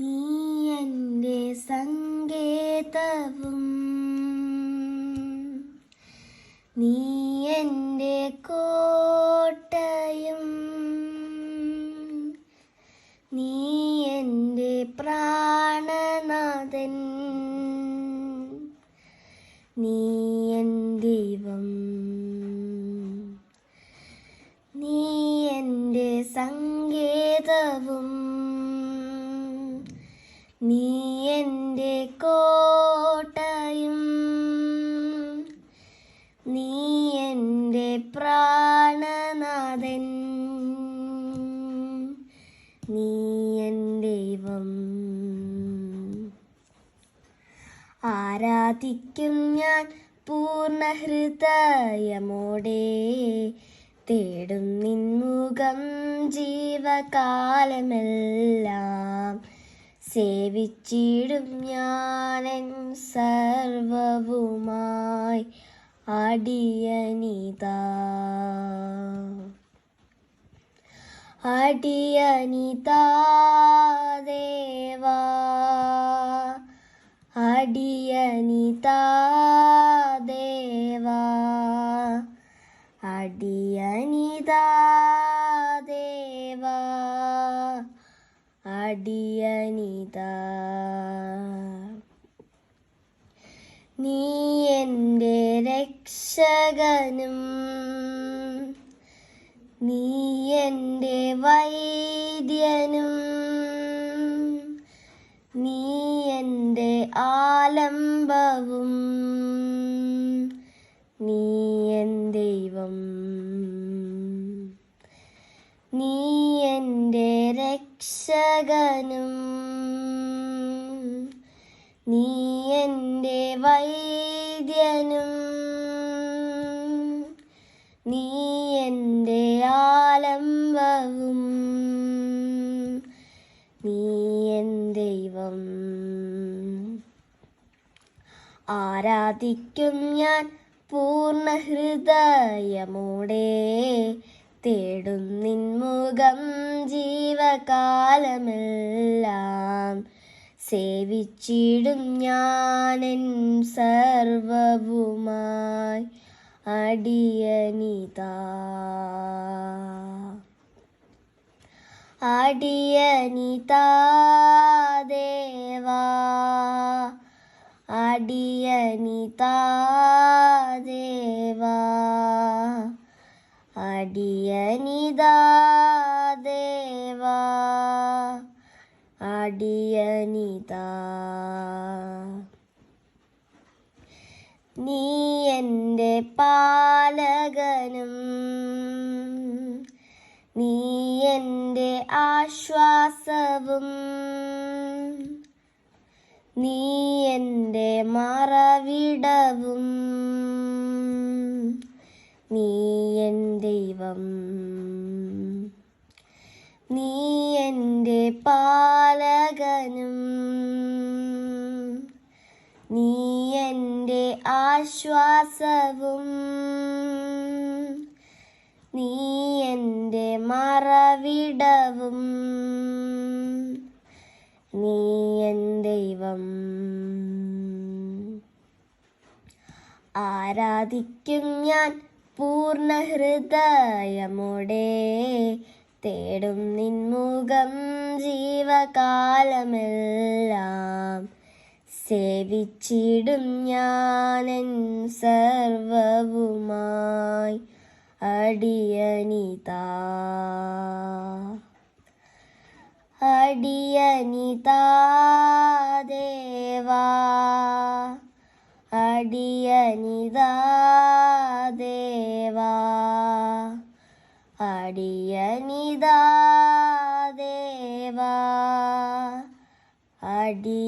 നീ എന്റെ സങ്കേതവും. നീ എന്റെ കോട്ടയും. നീ എന്റെ പ്രാണനാഥൻ. നീ എൻ ദൈവം നീ എന്റെ സങ്കേതവും നീ ദൈവം. ആരാധിക്കും ഞാൻ പൂർണ ഹൃദയമോടെ തേടും നിൻമുഖം ജീവകാലമെല്ലാം. സേവിച്ചിടും ഞാനൻ സർവവുമായി അടിയനിതാ. അടിയനിതാ ദേവാ. അടിയനിതാദേവാ അടിയനിതാ അടിയനിതാ നീ എന്റെ രക്ഷകനും നീ എന്റെ വൈദ്യനും നീ എന്റെ ആലംബവും നീ എൻ ദൈവം നീ എന്റെ രക്ഷകനും നീ എന്റെ വൈദ്യനും നീ എന്റെ ആലംബവും നീ എൻ ദൈവം. ആരാധിക്കും ഞാൻ പൂർണ ഹൃദയമോടെ തേടും നിൻമുഖം ജീവകാലമെല്ലാം. സേവിച്ചിടും ഞാൻ ഞാനെൻ സർവവുമായി അടിയനിതാ. അടിയനിതാ ദേവാ. അടിയനിതാ ദേവാ. അടിയനിതാ ദേവാ. അടിയനിതാ നീ ആശ്വാസവും. നീ എന്റെ മറവിടവും. നീ എൻ ദൈവം. നീ എന്റെ പാലകനും. നീ എന്റെ ആശ്വാസവും. മറവിടവും നീ എൻ ദൈവം. ആരാധിക്കും ഞാൻ പൂർണ ഹൃദയമോടെ തേടും നിൻമുഖം ജീവകാലമെല്ലാം. സേവിച്ചിടും ഞാൻ സർവവുമായി. അടിയനിതാ അടിയനിതാ ദേവാ അടിയനിതാ ദേവാ അടിയനിതാ ദേവാ അടി